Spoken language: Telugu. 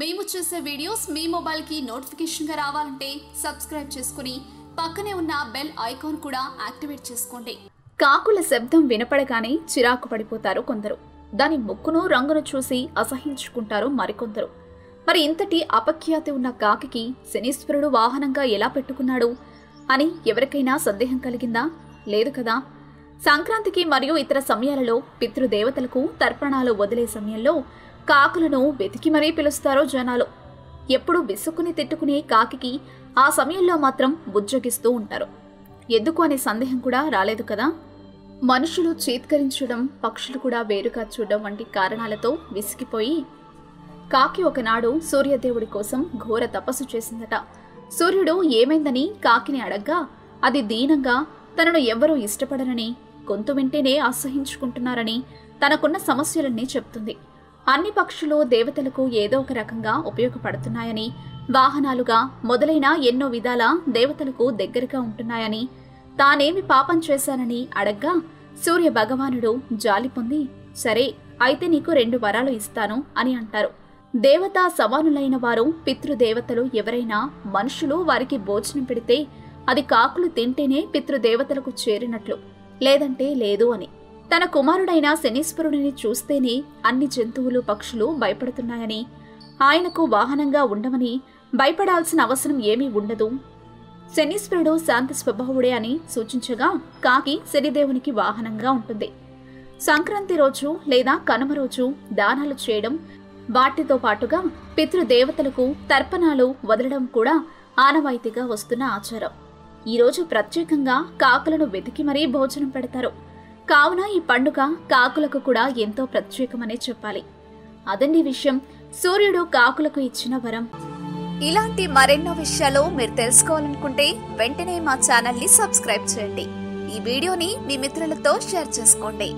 మేము చేసే వీడియోస్ మీ మొబైల్కి నోటిఫికేషన్గా రావాలంటే సబ్స్క్రైబ్ చేసుకుని పక్కనే ఉన్న బెల్ ఐకాన్ కూడా యాక్టివేట్ చేసుకోండి. కాకుల శబ్దం వినపడగానే చిరాకు పడిపోతారు కొందరు. దాని ముక్కును రంగును చూసి అసహించుకుంటారు మరికొందరు. మరి ఇంతటి అపఖ్యాతి ఉన్న కాకికి శనీశ్వరుడు వాహనంగా ఎలా పెట్టుకున్నాడు అని ఎవరికైనా సందేహం కలిగిందా? లేదు కదా. సంక్రాంతికి మరియు ఇతర సమయాలలో పితృదేవతలకు తర్పణాలు వదిలే సమయంలో కాకులను వెతికి మరీ పిలుస్తారో జనాలు. ఎప్పుడు విసుక్కుని తిట్టుకునే కాకికి ఆ సమయంలో మాత్రం బుజ్జగిస్తూ ఉంటారు. ఎందుకు అనే సందేహం కూడా రాలేదు కదా? మనుషులు చీత్కరించడం పక్షులు కూడా వేరుగా చూడడం వంటి కారణాలతో విసిగిపోయి కాకి ఒకనాడు సూర్యదేవుడి కోసం ఘోర తపస్సు చేసిందట. సూర్యుడు ఏమైందని కాకిని అడగ్గా అది దీనంగా తనను ఎవ్వరూ ఇష్టపడరని గొంతు వింటేనే అసహించుకుంటున్నారని తనకున్న సమస్యలన్నీ చెప్తుంది. అన్ని పక్షులు దేవతలకు ఏదో ఒక రకంగా ఉపయోగపడుతున్నాయని వాహనాలుగా మొదలైన ఎన్నో విధాల దేవతలకు దగ్గరగా ఉంటున్నాయని తానేమి పాపం చేశానని అడగ్గా సూర్య భగవానుడు జాలి పొంది సరే అయితే నీకు రెండు వరాలు ఇస్తాను అని అంటారు. దేవతా సమానులైన వారు పితృదేవతలు ఎవరైనా మనుషులు వారికి భోజనం పెడితే అది కాకులు తింటేనే పితృదేవతలకు చేరినట్లు లేదంటే లేదు అని. తన కుమారుడైన శనీశ్వరుడిని చూస్తేనే అన్ని జంతువులు పక్షులు భయపడుతున్నాయని ఆయనకు వాహనంగా ఉండమని భయపడాల్సిన అవసరం ఏమీ ఉండదు. శనీశ్వరుడు శాంత స్వభావుడే అని సూచించగా కాకి శనిదేవునికి వాహనంగా ఉంటుంది. సంక్రాంతి రోజు లేదా కనుమ రోజు దానాలు చేయడం వాటితో పాటుగా పితృదేవతలకు తర్పణాలు వదలడం కూడా ఆనవాయితీగా వస్తున్న ఆచారం. ఈరోజు ప్రత్యేకంగా కాకులను వెతికి మరీ భోజనం పెడతారు. కావున ఈ పండుగ కాకులకు కూడా ఎంతో ప్రత్యేకమనే చెప్పాలి. అదండి విషయం. సూర్యుడు కాకులకు ఇచ్చిన వరం. ఇలాంటి మరెన్నో విషయాలు మీరు తెలుసుకోవాలనుకుంటే వెంటనే మా ఛానల్ని సబ్స్క్రైబ్ చేయండి. ఈ వీడియోని మీ మిత్రులతో షేర్ చేసుకోండి.